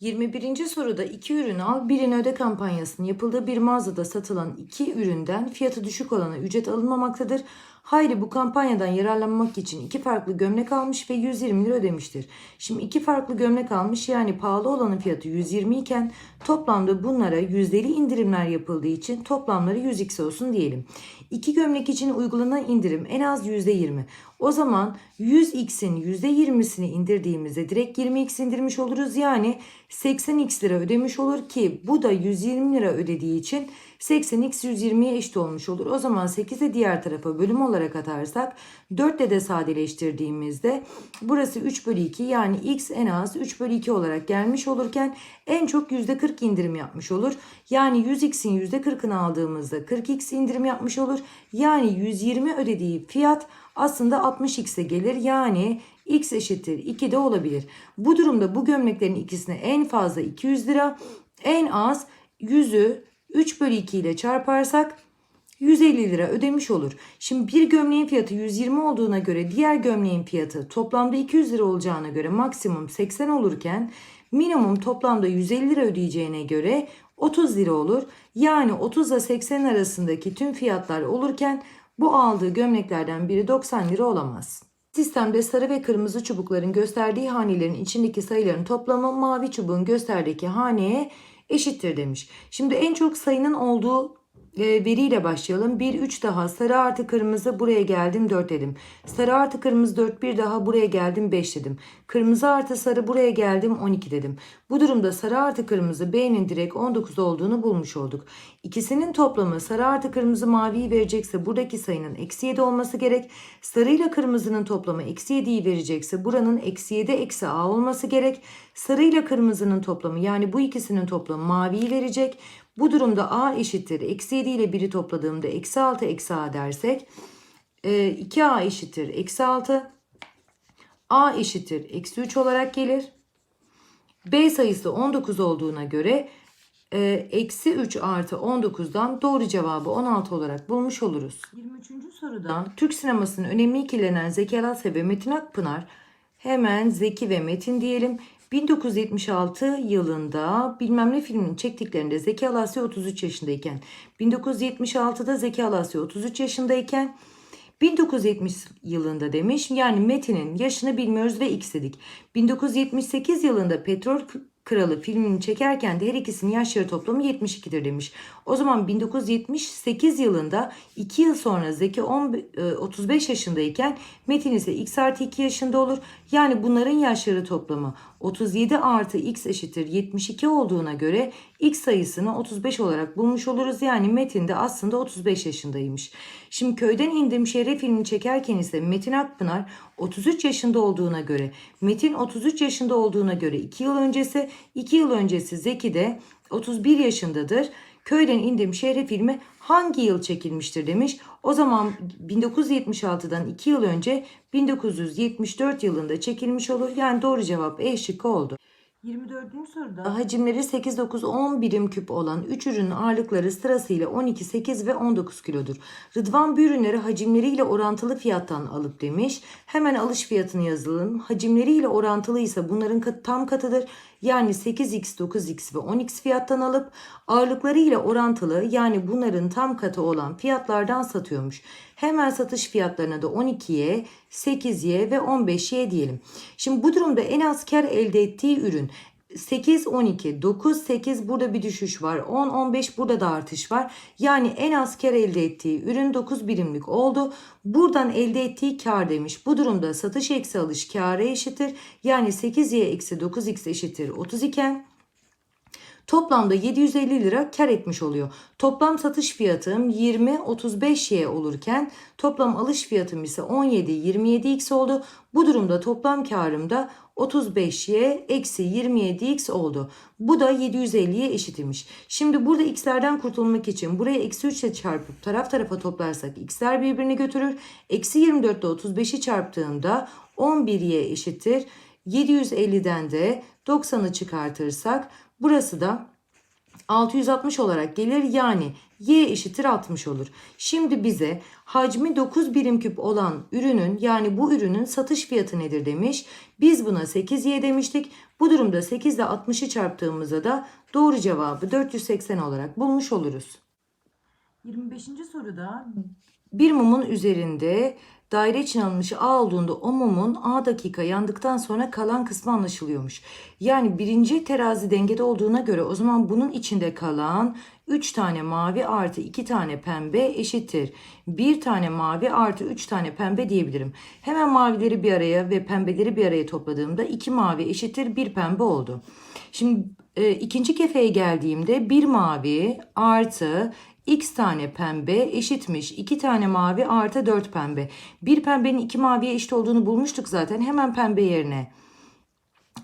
21. soruda iki ürün al, birini öde kampanyasının yapıldığı bir mağazada satılan iki üründen fiyatı düşük olana ücret alınmamaktadır. Hayri bu kampanyadan yararlanmak için iki farklı gömlek almış ve 120 lira ödemiştir. Şimdi iki farklı gömlek almış yani pahalı olanın fiyatı 120 iken toplamda bunlara yüzdeli indirimler yapıldığı için toplamları 100x olsun diyelim. İki gömlek için uygulanan indirim en az %20. O zaman 100x'in %20'sini indirdiğimizde direkt 20x indirmiş oluruz. Yani 80x lira ödemiş olur ki bu da 120 lira ödediği için 80x 120'ye eşit olmuş olur. O zaman 8'i diğer tarafa bölüm olarak atarsak 4 ile de sadeleştirdiğimizde burası 3 bölü 2 yani x en az 3 bölü 2 olarak gelmiş olurken en çok %40 indirim yapmış olur. Yani 100x'in %40'ını aldığımızda 40x indirim yapmış olur. Yani 120 ödediği fiyat aslında 60x'e gelir. Yani x eşittir 2 de olabilir. Bu durumda bu gömleklerin ikisine en fazla 200 lira en az 100'ü 3 bölü 2 ile çarparsak 150 lira ödemiş olur. Şimdi bir gömleğin fiyatı 120 olduğuna göre diğer gömleğin fiyatı toplamda 200 lira olacağına göre maksimum 80 olurken minimum toplamda 150 lira ödeyeceğine göre 30 lira olur. Yani 30 ile 80 arasındaki tüm fiyatlar olurken bu aldığı gömleklerden biri 90 lira olamaz. Sistemde sarı ve kırmızı çubukların gösterdiği hanelerin içindeki sayıların toplamı mavi çubuğun gösterdiği haneye eşittir demiş. Şimdi en çok sayının olduğu veriyle başlayalım. 1 3 daha sarı artı kırmızı buraya geldim 4 dedim. Sarı artı kırmızı 4 bir daha buraya geldim 5 dedim. Kırmızı artı sarı buraya geldim 12 dedim. Bu durumda sarı artı kırmızı B'nin direkt 19 olduğunu bulmuş olduk. İkisinin toplamı sarı artı kırmızı maviyi verecekse buradaki sayının eksi 7 olması gerek. Sarı ile kırmızının toplamı eksi 7'yi verecekse buranın eksi 7 eksi A olması gerek. Sarı ile kırmızının toplamı yani bu ikisinin toplamı maviyi verecek. Bu durumda A eşittir. Eksi 7 ile 1'i topladığımda eksi 6 eksi A dersek. e, 2A eşittir. Eksi 6. A eşittir. Eksi 3 olarak gelir. B sayısı 19 olduğuna göre e, eksi 3 artı 19'dan doğru cevabı 16 olarak bulmuş oluruz. 23. sorudan Türk sinemasının önemli ikilenen Zeki Alasya ve Metin Akpınar hemen Zeki ve Metin diyelim. 1976 yılında bilmem ne filmini çektiklerinde Zeki Alasya 33 yaşındayken 1976'da Zeki Alasya 33 yaşındayken 1970 yılında demiş. Yani Metin'in yaşını bilmiyoruz ve x dedik. 1978 yılında Petrol Kralı filmini çekerken de her ikisinin yaşları toplamı 72'dir demiş. O zaman 1978 yılında 2 yıl sonra Zeki 10, e, 35 yaşındayken Metin ise x artı 2 yaşında olur. Yani bunların yaşları toplamı 37 artı x eşittir 72 olduğuna göre x sayısını 35 olarak bulmuş oluruz. Yani Metin de aslında 35 yaşındaymış. Şimdi köyden indim şehre filmini çekerken ise Metin Akpınar 33 yaşında olduğuna göre Metin 33 yaşında olduğuna göre 2 yıl öncesi 2 yıl öncesi Zeki de 31 yaşındadır. Köyden indim şehre filmi hangi yıl çekilmiştir demiş. O zaman 1976'dan 2 yıl önce 1974 yılında çekilmiş olur. Yani doğru cevap E şıkkı oldu. 24. soruda hacimleri 8, 9, 10 birim küp olan 3 ürünün ağırlıkları sırasıyla 12, 8 ve 19 kilodur. Rıdvan bu ürünleri hacimleriyle orantılı fiyattan alıp demiş. Hemen alış fiyatını yazalım. Hacimleriyle orantılıysa bunların tam katıdır. Yani 8x, 9x ve 10x fiyattan alıp ağırlıkları ile orantılı yani bunların tam katı olan fiyatlardan satıyormuş. Hemen satış fiyatlarına da 12'ye, 8'ye ve 15'ye diyelim. Şimdi bu durumda en az kar elde ettiği ürün 8, 12, 9, 8 burada bir düşüş var. 10, 15 burada da artış var. Yani en az kar elde ettiği ürün 9 birimlik oldu. Buradan elde ettiği kar demiş. Bu durumda satış eksi alış kâra eşittir. Yani 8y eksi 9x eşittir 30 iken Toplamda 750 lira kar etmiş oluyor. Toplam satış fiyatım 20-35y olurken toplam alış fiyatım ise 17-27x oldu. Bu durumda toplam karım da 35y eksi 27x oldu. Bu da 750'ye eşitmiş. Şimdi burada x'lerden kurtulmak için buraya eksi 3 ile çarpıp taraf tarafa toplarsak x'ler birbirini götürür. Eksi 24 ile 35'i çarptığımda 11y eşittir. 750'den de 90'ı çıkartırsak burası da 660 olarak gelir yani y eşittir 60 olur. Şimdi bize hacmi 9 birim küp olan ürünün yani bu ürünün satış fiyatı nedir demiş. Biz buna 8y demiştik. Bu durumda 8 ile 60'ı çarptığımızda da doğru cevabı 480 olarak bulmuş oluruz. 25. soruda bir mumun üzerinde daire için alınmış A olduğunda o mumun A dakika yandıktan sonra kalan kısmı anlaşılıyormuş. Yani birinci terazi dengede olduğuna göre o zaman bunun içinde kalan 3 tane mavi artı 2 tane pembe eşittir. 1 tane mavi artı 3 tane pembe diyebilirim. Hemen mavileri bir araya ve pembeleri bir araya topladığımda 2 mavi eşittir 1 pembe oldu. Şimdi e, ikinci kefeye geldiğimde 1 mavi artı x tane pembe eşitmiş 2 tane mavi artı 4 pembe. Bir pembenin 2 maviye eşit olduğunu bulmuştuk zaten. Hemen pembe yerine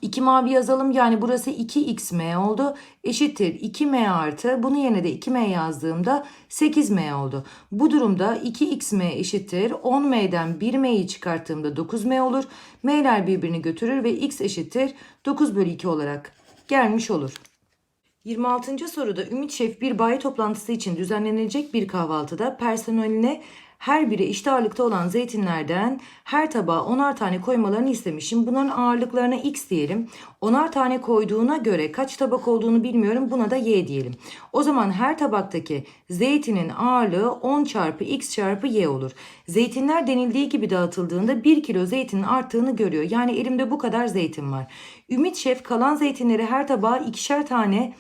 2 mavi yazalım. Yani burası 2xm oldu. Eşittir 2m artı. Bunu yerine de 2m yazdığımda 8m oldu. Bu durumda 2xm eşittir. 10m'den 1m'yi çıkarttığımda 9m olur. m'ler birbirini götürür ve x eşittir 9 bölü 2 olarak gelmiş olur. 26. soruda Ümit Şef bir bayi toplantısı için düzenlenecek bir kahvaltıda personeline her biri eşit ağırlıkta olan zeytinlerden her tabağa onar tane koymalarını istemiş. Şimdi bunların ağırlıklarına x diyelim. Onar tane koyduğuna göre kaç tabak olduğunu bilmiyorum. Buna da y diyelim. O zaman her tabaktaki zeytinin ağırlığı 10 çarpı x çarpı y olur. Zeytinler denildiği gibi dağıtıldığında 1 kilo zeytinin arttığını görüyor. Yani elimde bu kadar zeytin var. Ümit Şef kalan zeytinleri her tabağa ikişer tane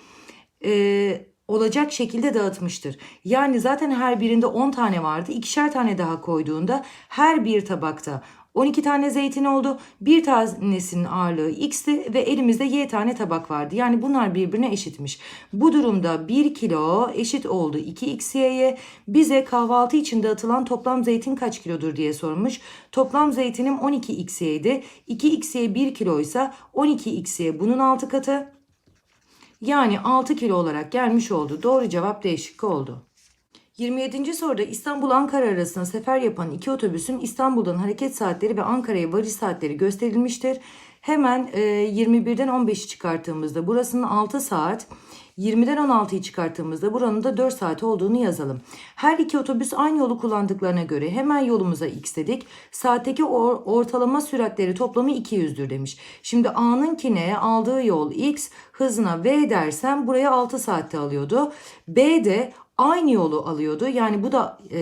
e, olacak şekilde dağıtmıştır. Yani zaten her birinde 10 tane vardı. İkişer tane daha koyduğunda her bir tabakta 12 tane zeytin oldu. Bir tanesinin ağırlığı x'ti ve elimizde y tane tabak vardı. Yani bunlar birbirine eşitmiş. Bu durumda 1 kilo eşit oldu 2xy'ye. Bize kahvaltı için dağıtılan toplam zeytin kaç kilodur diye sormuş. Toplam zeytinim 12xy'ydi. 2xy 1 kiloysa 12xy bunun 6 katı. Yani 6 kilo olarak gelmiş oldu. Doğru cevap D oldu. 27. soruda İstanbul-Ankara arasında sefer yapan iki otobüsün İstanbul'dan hareket saatleri ve Ankara'ya varış saatleri gösterilmiştir. Hemen e, 21'den 15'i çıkarttığımızda burasının 6 saat, 20'den 16'yı çıkarttığımızda buranın da 4 saat olduğunu yazalım. Her iki otobüs aynı yolu kullandıklarına göre hemen yolumuza x dedik. Saatteki or- ortalama süratleri toplamı 200'dür demiş. Şimdi A'nınkine aldığı yol x, hızına v dersem buraya 6 saatte alıyordu. B de aynı yolu alıyordu. Yani bu da e,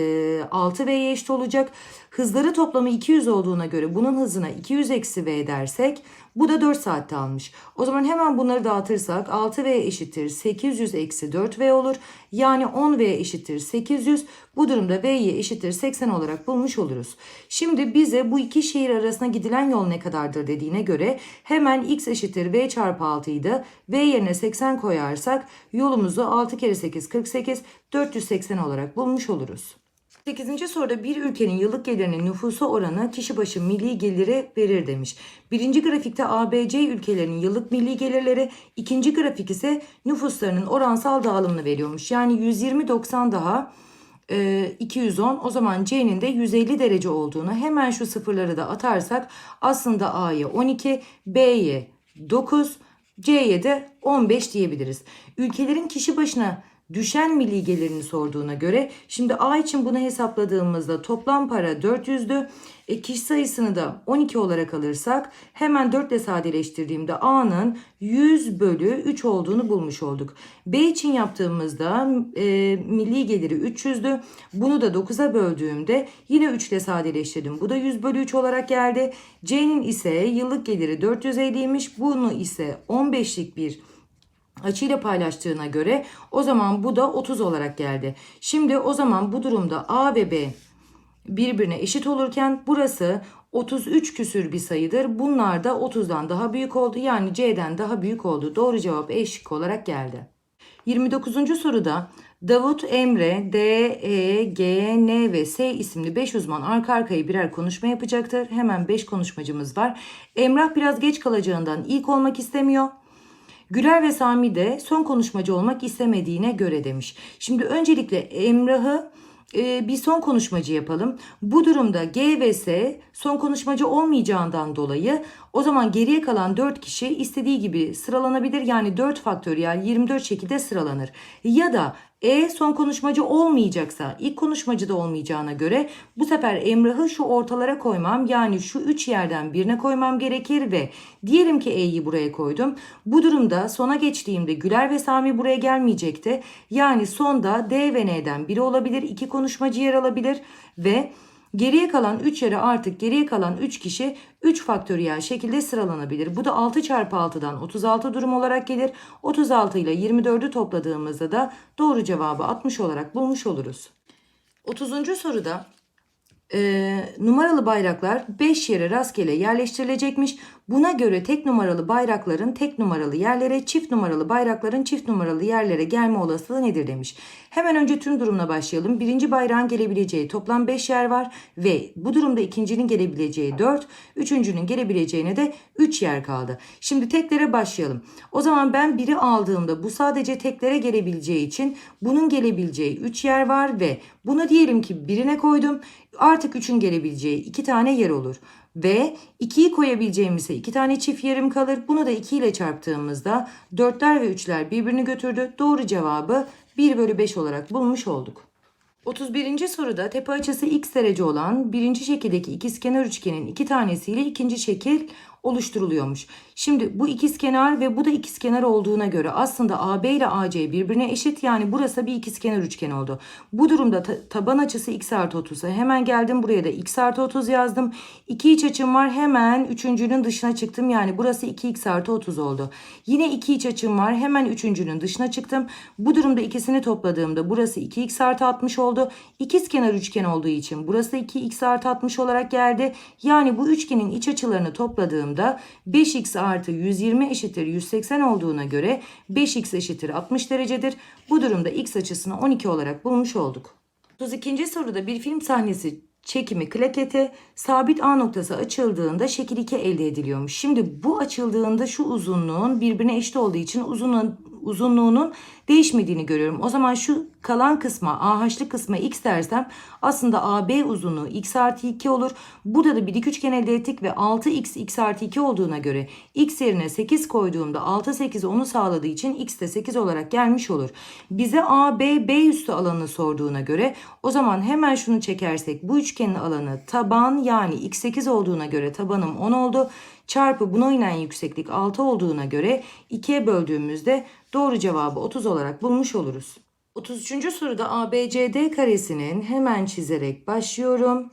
6V'ye eşit olacak. Hızları toplamı 200 olduğuna göre bunun hızına 200 eksi V dersek bu da 4 saatte almış. O zaman hemen bunları dağıtırsak 6V eşittir 800 eksi 4V olur. Yani 10V eşittir 800. Bu durumda V'yi eşittir 80 olarak bulmuş oluruz. Şimdi bize bu iki şehir arasında gidilen yol ne kadardır dediğine göre hemen x eşittir V çarpı 6 idi. V yerine 80 koyarsak yolumuzu 6 kere 8 48 480 olarak bulmuş oluruz. 8. soruda bir ülkenin yıllık gelirinin nüfusu oranı kişi başı milli geliri verir demiş. Birinci grafikte ABC ülkelerinin yıllık milli gelirleri, ikinci grafik ise nüfuslarının oransal dağılımını veriyormuş. Yani 120-90 daha e, 210 o zaman C'nin de 150 derece olduğunu hemen şu sıfırları da atarsak aslında A'ya 12, B'ye 9, C'ye de 15 diyebiliriz. Ülkelerin kişi başına düşen milli gelirini sorduğuna göre şimdi A için bunu hesapladığımızda toplam para 400'dü. E, kişi sayısını da 12 olarak alırsak hemen 4 ile sadeleştirdiğimde A'nın 100 bölü 3 olduğunu bulmuş olduk. B için yaptığımızda e, milli geliri 300'dü. Bunu da 9'a böldüğümde yine 3 ile sadeleştirdim. Bu da 100 bölü 3 olarak geldi. C'nin ise yıllık geliri 450'ymiş. Bunu ise 15'lik bir açıyla paylaştığına göre o zaman bu da 30 olarak geldi. Şimdi o zaman bu durumda A ve B birbirine eşit olurken burası 33 küsür bir sayıdır. Bunlar da 30'dan daha büyük oldu. Yani C'den daha büyük oldu. Doğru cevap E şıkkı olarak geldi. 29. soruda Davut, Emre, D, E, G, N ve S isimli 5 uzman arka arkaya birer konuşma yapacaktır. Hemen 5 konuşmacımız var. Emrah biraz geç kalacağından ilk olmak istemiyor. Güler ve Sami de son konuşmacı olmak istemediğine göre demiş. Şimdi öncelikle Emrah'ı e, bir son konuşmacı yapalım. Bu durumda G ve S son konuşmacı olmayacağından dolayı o zaman geriye kalan 4 kişi istediği gibi sıralanabilir. Yani 4 faktöriyel 24 şekilde sıralanır. Ya da E son konuşmacı olmayacaksa ilk konuşmacı da olmayacağına göre bu sefer Emrah'ı şu ortalara koymam. Yani şu 3 yerden birine koymam gerekir ve diyelim ki E'yi buraya koydum. Bu durumda sona geçtiğimde Güler ve Sami buraya gelmeyecekti. Yani sonda D ve N'den biri olabilir. iki konuşmacı yer alabilir ve Geriye kalan 3 yere artık geriye kalan 3 kişi 3 faktöriyel şekilde sıralanabilir. Bu da 6 çarpı 6'dan 36 durum olarak gelir. 36 ile 24'ü topladığımızda da doğru cevabı 60 olarak bulmuş oluruz. 30. soruda e, numaralı bayraklar 5 yere rastgele yerleştirilecekmiş. Buna göre tek numaralı bayrakların tek numaralı yerlere, çift numaralı bayrakların çift numaralı yerlere gelme olasılığı nedir demiş. Hemen önce tüm durumla başlayalım. Birinci bayrağın gelebileceği toplam 5 yer var ve bu durumda ikincinin gelebileceği 4, üçüncünün gelebileceğine de 3 yer kaldı. Şimdi teklere başlayalım. O zaman ben biri aldığımda bu sadece teklere gelebileceği için bunun gelebileceği 3 yer var ve bunu diyelim ki birine koydum. Artık 3'ün gelebileceği 2 tane yer olur. Ve 2'yi koyabileceğimiz ise 2 tane çift yarım kalır. Bunu da 2 ile çarptığımızda 4'ler ve 3'ler birbirini götürdü. Doğru cevabı 1 bölü 5 olarak bulmuş olduk. 31. soruda tepe açısı x derece olan birinci şekildeki ikizkenar üçgenin iki tanesiyle ikinci şekil oluşturuluyormuş. Şimdi bu ikizkenar ve bu da ikizkenar olduğuna göre aslında AB ile AC birbirine eşit yani burası bir ikizkenar üçgen oldu. Bu durumda ta- taban açısı x artı 30'a hemen geldim buraya da x artı 30 yazdım. İki iç açım var hemen üçüncünün dışına çıktım yani burası 2x artı 30 oldu. Yine iki iç açım var hemen üçüncünün dışına çıktım. Bu durumda ikisini topladığımda burası 2x artı 60 oldu. İkizkenar üçgen olduğu için burası 2x artı 60 olarak geldi. Yani bu üçgenin iç açılarını topladığımda 5x artı 120 eşittir 180 olduğuna göre 5x eşittir 60 derecedir. Bu durumda x açısını 12 olarak bulmuş olduk. 32. soruda bir film sahnesi çekimi klaketi sabit A noktası açıldığında şekil 2 elde ediliyormuş. Şimdi bu açıldığında şu uzunluğun birbirine eşit olduğu için uzunluğun, uzunluğunun değişmediğini görüyorum. O zaman şu kalan kısma AH'lı kısma x dersem aslında AB uzunluğu x artı 2 olur. Burada da bir dik üçgen elde ettik ve 6x x artı 2 olduğuna göre x yerine 8 koyduğumda 6 8 onu sağladığı için x de 8 olarak gelmiş olur. Bize AB B üstü alanını sorduğuna göre o zaman hemen şunu çekersek bu üçgenin alanı taban yani x8 olduğuna göre tabanım 10 oldu. Çarpı buna inen yükseklik 6 olduğuna göre 2'ye böldüğümüzde doğru cevabı 30 olarak bulmuş oluruz. 33. soruda ABCD karesinin hemen çizerek başlıyorum.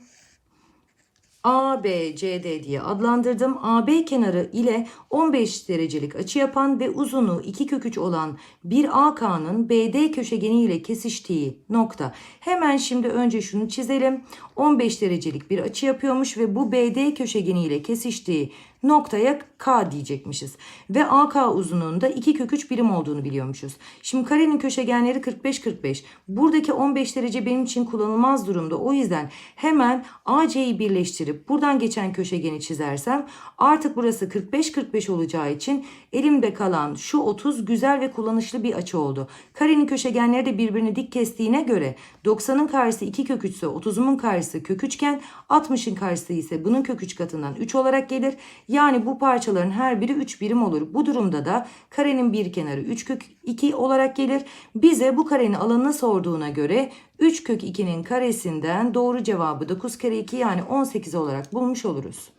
ABCD diye adlandırdım. AB kenarı ile 15 derecelik açı yapan ve uzunluğu 2 kök 3 olan bir AK'nın BD köşegeni ile kesiştiği nokta. Hemen şimdi önce şunu çizelim. 15 derecelik bir açı yapıyormuş ve bu BD köşegeni ile kesiştiği noktaya K diyecekmişiz. Ve AK uzunluğunda 2 kök 3 birim olduğunu biliyormuşuz. Şimdi karenin köşegenleri 45-45. Buradaki 15 derece benim için kullanılmaz durumda. O yüzden hemen AC'yi birleştirip buradan geçen köşegeni çizersem artık burası 45-45 olacağı için elimde kalan şu 30 güzel ve kullanışlı bir açı oldu. Karenin köşegenleri de birbirini dik kestiğine göre 90'ın karşısı 2 kök 3 ise 30'umun karşısı kök 3 iken 60'ın karşısı ise bunun kök 3 katından 3 olarak gelir. Yani bu parçaların her biri 3 birim olur. Bu durumda da karenin bir kenarı 3 kök 2 olarak gelir. Bize bu karenin alanını sorduğuna göre 3 kök 2'nin karesinden doğru cevabı 9 kere 2 yani 18 olarak bulmuş oluruz.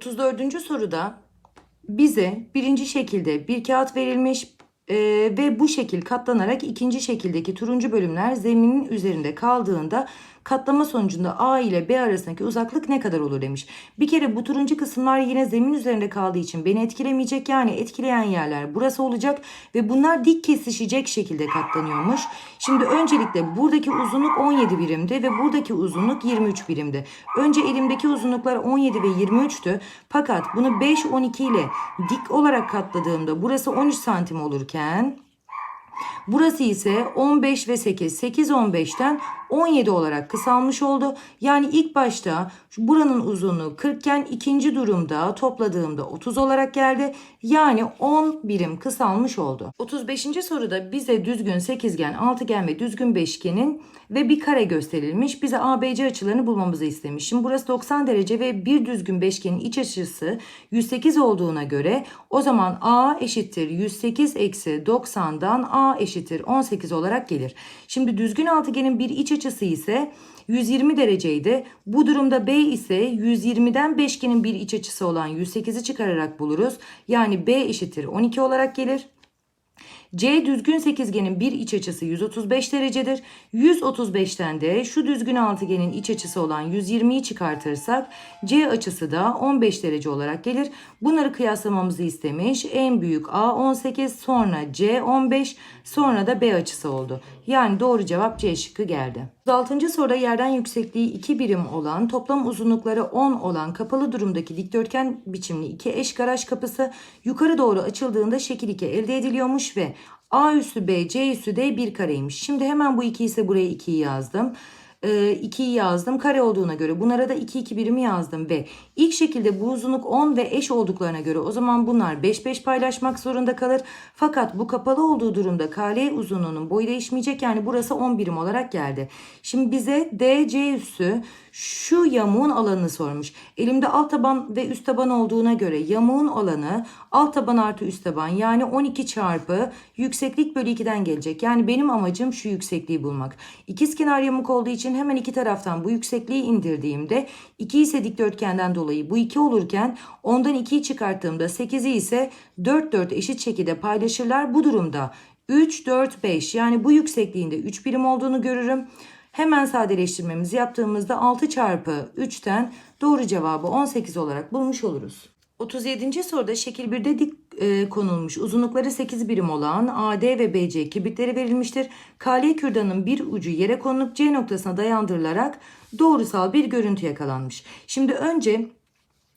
34. soruda bize birinci şekilde bir kağıt verilmiş e, ve bu şekil katlanarak ikinci şekildeki turuncu bölümler zeminin üzerinde kaldığında katlama sonucunda A ile B arasındaki uzaklık ne kadar olur demiş. Bir kere bu turuncu kısımlar yine zemin üzerinde kaldığı için beni etkilemeyecek yani etkileyen yerler burası olacak ve bunlar dik kesişecek şekilde katlanıyormuş. Şimdi öncelikle buradaki uzunluk 17 birimdi ve buradaki uzunluk 23 birimdi. Önce elimdeki uzunluklar 17 ve 23'tü fakat bunu 5 12 ile dik olarak katladığımda burası 13 santim olurken Burası ise 15 ve 8. 8 15'ten 17 olarak kısalmış oldu. Yani ilk başta buranın uzunluğu 40 iken ikinci durumda topladığımda 30 olarak geldi. Yani 10 birim kısalmış oldu. 35. soruda bize düzgün sekizgen, altıgen ve düzgün beşgenin ve bir kare gösterilmiş. Bize ABC açılarını bulmamızı istemiş. Şimdi burası 90 derece ve bir düzgün beşgenin iç açısı 108 olduğuna göre o zaman A eşittir 108 eksi 90'dan A eşittir 18 olarak gelir. Şimdi düzgün altıgenin bir iç açısı ise 120 dereceydi. Bu durumda B ise 120'den beşgenin bir iç açısı olan 108'i çıkararak buluruz. Yani B eşittir 12 olarak gelir. C düzgün sekizgenin bir iç açısı 135 derecedir. 135'ten de şu düzgün altıgenin iç açısı olan 120'yi çıkartırsak C açısı da 15 derece olarak gelir. Bunları kıyaslamamızı istemiş. En büyük A 18 sonra C 15 sonra da B açısı oldu. Yani doğru cevap C şıkkı geldi. 36. soruda yerden yüksekliği 2 birim olan toplam uzunlukları 10 olan kapalı durumdaki dikdörtgen biçimli iki eş garaj kapısı yukarı doğru açıldığında şekil 2 elde ediliyormuş ve A üssü B, C üssü D bir kareymiş. Şimdi hemen bu 2 ise buraya 2'yi yazdım. 2'yi yazdım. Kare olduğuna göre bunlara da 2 2 birimi yazdım ve ilk şekilde bu uzunluk 10 ve eş olduklarına göre o zaman bunlar 5 5 paylaşmak zorunda kalır. Fakat bu kapalı olduğu durumda KL uzunluğunun boyu değişmeyecek yani burası 10 birim olarak geldi. Şimdi bize DC üssü şu yamuğun alanını sormuş. Elimde alt taban ve üst taban olduğuna göre yamuğun alanı alt taban artı üst taban yani 12 çarpı yükseklik bölü 2'den gelecek. Yani benim amacım şu yüksekliği bulmak. İkizkenar yamuk olduğu için hemen iki taraftan bu yüksekliği indirdiğimde 2 ise dikdörtgenden dolayı bu 2 olurken ondan 2'yi çıkarttığımda 8'i ise 4 4 eşit şekilde paylaşırlar. Bu durumda 3 4 5 yani bu yüksekliğinde 3 birim olduğunu görürüm. Hemen sadeleştirmemizi yaptığımızda 6 çarpı 3'ten doğru cevabı 18 olarak bulmuş oluruz. 37. soruda şekil 1'de dik e, konulmuş uzunlukları 8 birim olan AD ve BC kibritleri verilmiştir. KL kürdanın bir ucu yere konulup C noktasına dayandırılarak doğrusal bir görüntü yakalanmış. Şimdi önce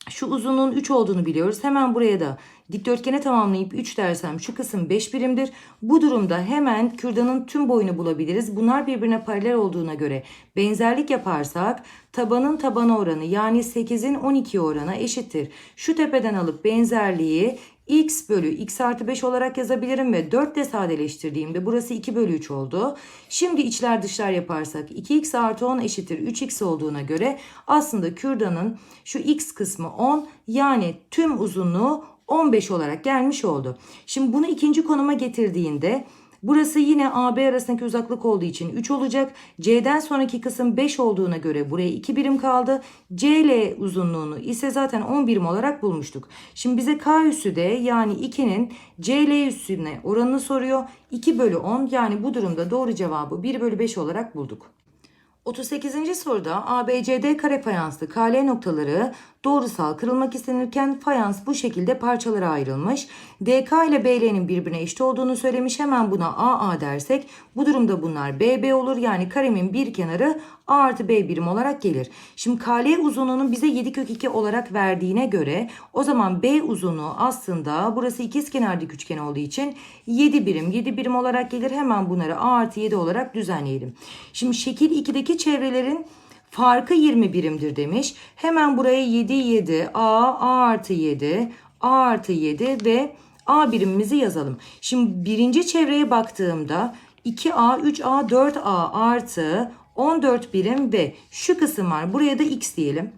şu uzunluğun 3 olduğunu biliyoruz. Hemen buraya da dikdörtgene tamamlayıp 3 dersem şu kısım 5 birimdir. Bu durumda hemen kürdanın tüm boyunu bulabiliriz. Bunlar birbirine paralel olduğuna göre benzerlik yaparsak tabanın tabana oranı yani 8'in 12 oranı eşittir. Şu tepeden alıp benzerliği x bölü x artı 5 olarak yazabilirim ve 4 ile sadeleştirdiğimde burası 2 bölü 3 oldu. Şimdi içler dışlar yaparsak 2x artı 10 eşittir 3x olduğuna göre aslında kürdanın şu x kısmı 10 yani tüm uzunluğu 15 olarak gelmiş oldu. Şimdi bunu ikinci konuma getirdiğinde Burası yine AB arasındaki uzaklık olduğu için 3 olacak. C'den sonraki kısım 5 olduğuna göre buraya 2 birim kaldı. CL uzunluğunu ise zaten 10 birim olarak bulmuştuk. Şimdi bize K üssü de yani 2'nin CL üssüne oranını soruyor. 2 bölü 10 yani bu durumda doğru cevabı 1 bölü 5 olarak bulduk. 38. soruda ABCD kare fayanslı KL noktaları doğrusal kırılmak istenirken fayans bu şekilde parçalara ayrılmış. DK ile BL'nin birbirine eşit olduğunu söylemiş. Hemen buna AA dersek bu durumda bunlar BB olur. Yani karemin bir kenarı A artı B birim olarak gelir. Şimdi KL uzunluğunun bize 7 kök 2 olarak verdiğine göre o zaman B uzunluğu aslında burası ikizkenar dik üçgen olduğu için 7 birim 7 birim olarak gelir. Hemen bunları A artı 7 olarak düzenleyelim. Şimdi şekil 2'deki çevrelerin farkı 20 birimdir demiş. Hemen buraya 7 7 A A artı 7 A artı 7 ve A birimimizi yazalım. Şimdi birinci çevreye baktığımda 2A 3A 4A artı 14 birim ve şu kısım var. Buraya da x diyelim.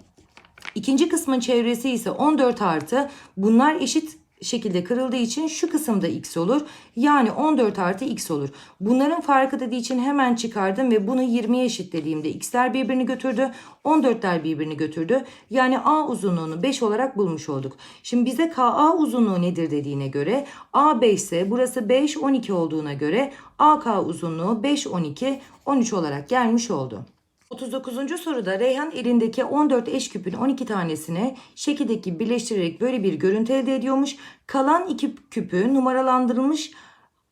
İkinci kısmın çevresi ise 14 artı bunlar eşit şekilde kırıldığı için şu kısımda x olur. Yani 14 artı x olur. Bunların farkı dediği için hemen çıkardım ve bunu 20'ye eşitlediğimde x'ler birbirini götürdü. 14'ler birbirini götürdü. Yani a uzunluğunu 5 olarak bulmuş olduk. Şimdi bize ka uzunluğu nedir dediğine göre a 5 ise burası 5 12 olduğuna göre ak uzunluğu 5 12 13 olarak gelmiş oldu. 39. soruda Reyhan elindeki 14 eş küpün 12 tanesini şekildeki birleştirerek böyle bir görüntü elde ediyormuş. Kalan iki küpü numaralandırılmış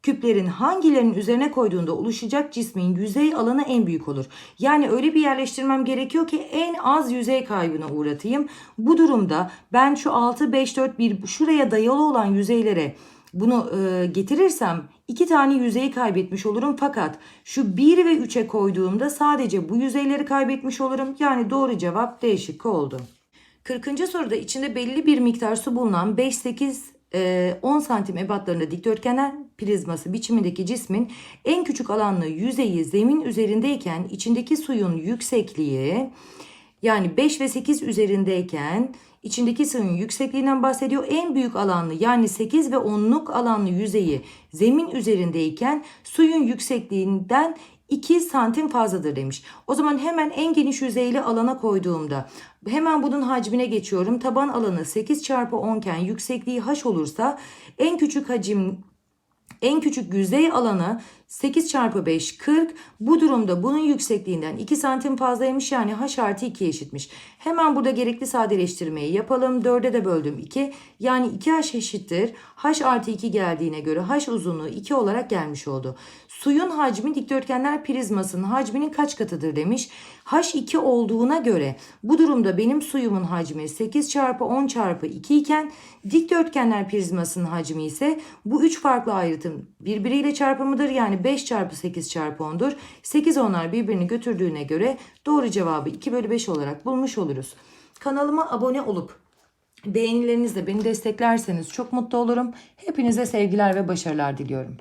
küplerin hangilerinin üzerine koyduğunda oluşacak cismin yüzey alanı en büyük olur. Yani öyle bir yerleştirmem gerekiyor ki en az yüzey kaybına uğratayım. Bu durumda ben şu 6 5 4 1 şuraya dayalı olan yüzeylere bunu e, getirirsem iki tane yüzeyi kaybetmiş olurum. Fakat şu 1 ve 3'e koyduğumda sadece bu yüzeyleri kaybetmiş olurum. Yani doğru cevap D şıkkı oldu. 40. soruda içinde belli bir miktar su bulunan 5, 8, e, 10 santim ebatlarında dikdörtgenler prizması biçimindeki cismin en küçük alanlı yüzeyi zemin üzerindeyken içindeki suyun yüksekliği yani 5 ve 8 üzerindeyken içindeki suyun yüksekliğinden bahsediyor. En büyük alanlı yani 8 ve 10'luk alanlı yüzeyi zemin üzerindeyken suyun yüksekliğinden 2 santim fazladır demiş. O zaman hemen en geniş yüzeyli alana koyduğumda hemen bunun hacmine geçiyorum. Taban alanı 8 çarpı 10 iken yüksekliği h olursa en küçük hacim en küçük yüzey alanı 8 çarpı 5 40. Bu durumda bunun yüksekliğinden 2 santim fazlaymış yani h artı 2 eşitmiş. Hemen burada gerekli sadeleştirmeyi yapalım. 4'e de böldüm 2. Yani 2h eşittir. h artı 2 geldiğine göre h uzunluğu 2 olarak gelmiş oldu. Suyun hacmi dikdörtgenler prizmasının hacminin kaç katıdır demiş. h2 olduğuna göre bu durumda benim suyumun hacmi 8 çarpı 10 çarpı 2 iken dikdörtgenler prizmasının hacmi ise bu 3 farklı ayrıtım birbiriyle çarpımıdır. Yani 5 çarpı 8 çarpı 10'dur. 8 onlar birbirini götürdüğüne göre doğru cevabı 2 bölü 5 olarak bulmuş oluruz. Kanalıma abone olup beğenilerinizle beni desteklerseniz çok mutlu olurum. Hepinize sevgiler ve başarılar diliyorum.